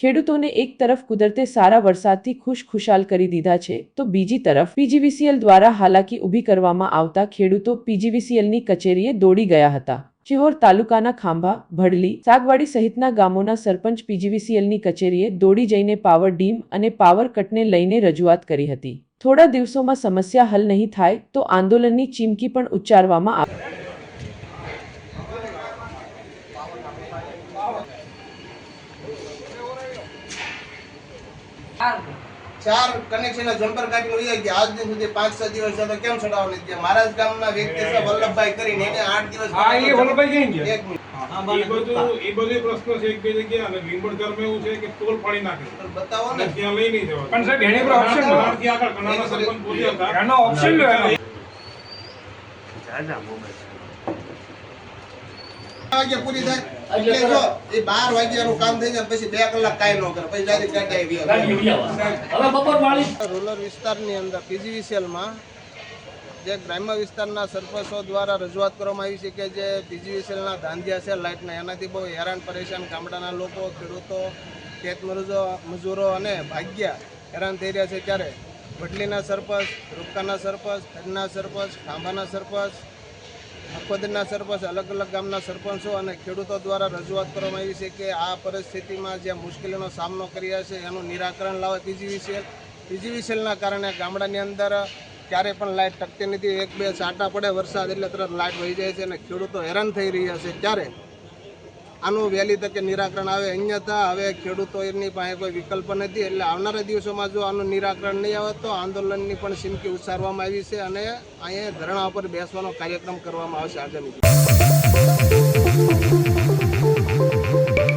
ખેડૂતોને એક તરફ કુદરતે સારા વરસાદથી ખુશ ખુશાલ કરી દીધા છે, તો બીજી તરફ પીજીવીસીએલ દ્વારા હાલાકી ઊભી કરવામાં આવતા ખેડૂતો પીજીવીસીએલની કચેરીએ દોડી ગયા હતા. શિહોર તાલુકાના ખાંભા, ભડલી, સાગવાડી સહિતના ગામોના સરપંચ પીજીવીસીએલની કચેરીએ દોડી જઈને પાવર ડીમ અને પાવર કટને લઈને રજૂઆત કરી હતી. થોડા દિવસોમાં સમસ્યા હલ નહીં થાય તો આંદોલનની ચીમકી પણ ઉચ્ચારવામાં આવી. ચાર કનેક્શન જમ્પર કાઢી મળી ગયા. આજ દિન સુધી પાંચ છ દિવસ તો કેમ છોડાવવા નથી ગયા? મારા જ ગામના વ્યક્તિ છે વલ્લભભાઈ કરીને. એને આઠ દિવસ હા એ વલ્લભભાઈ ક્યાં ગયા? એક મિનિટ. એ બધું એ બધું પ્રશ્ન છે એક બે જગ્યા અને લીંબડગરમાં એવું છે કે ટોલ ફાડી નાખે. બતાવો ને. ત્યાં લઈ નહીં જવા પણ સાહેબ એની પર option લો. આગળ કનાડના સરપંચ બોલ્યા હતા. એનો ઓપ્શન લો એનો. વાગે પૂરી થાય. એટલે જો એ બાર વાગ્યાનું કામ થઈ જાય પછી બે કલાક કાઈ ન કરે પછી ડાયરેક્ટ ગાડી આવી રૂરલ વિસ્તારની અંદર પીજીવીસીએલમાં જે ગ્રામ્ય વિસ્તારના સરપંચો દ્વારા રજૂઆત કરવામાં આવી છે કે જે પીજીવીસીએલના ધાંધિયા છે લાઇટના એનાથી બહુ હેરાન પરેશાન ગામડાના લોકો ખેડૂતો ખેત મજૂરો મજૂરો અને ભાગ્યા હેરાન થઈ રહ્યા છે ત્યારે. ભટલીના સરપંચ રૂપકાના સરપંચ ખડના સરપંચ ખાંભાના સરપંચ અખોદરના સરપંચ અલગ અલગ ગામના સરપંચો અને ખેડૂતો દ્વારા રજૂઆત કરવામાં આવી છે કે આ પરિસ્થિતિમાં જે મુશ્કેલીનો સામનો કર્યા છે, એનું નિરાકરણ લાવે પીજીવીસીએલ પીજીવીસીએલના કારણે ગામડાની અંદર ક્યારે પણ લાઇટ ટકતી નથી. એક બે છાંટા પડે વરસાદ એટલે તરત લાઇટ વહી જાય છે અને ખેડૂતો હેરાન થઈ રહ્યા છે. ત્યારે આનું વહેલી તકે નિરાકરણ આવે અન્યથા હવે ખેડૂતો એની પાસે કોઈ વિકલ્પ નથી એટલે આવનારા દિવસોમાં જો આનું નિરાકરણ નહીં આવે તો આંદોલનની પણ સિમકી ઉચ્ચારવામાં આવી છે અને અહીંયા ધરણા ઉપર બેસવાનો કાર્યક્રમ કરવામાં આવશે આગામી.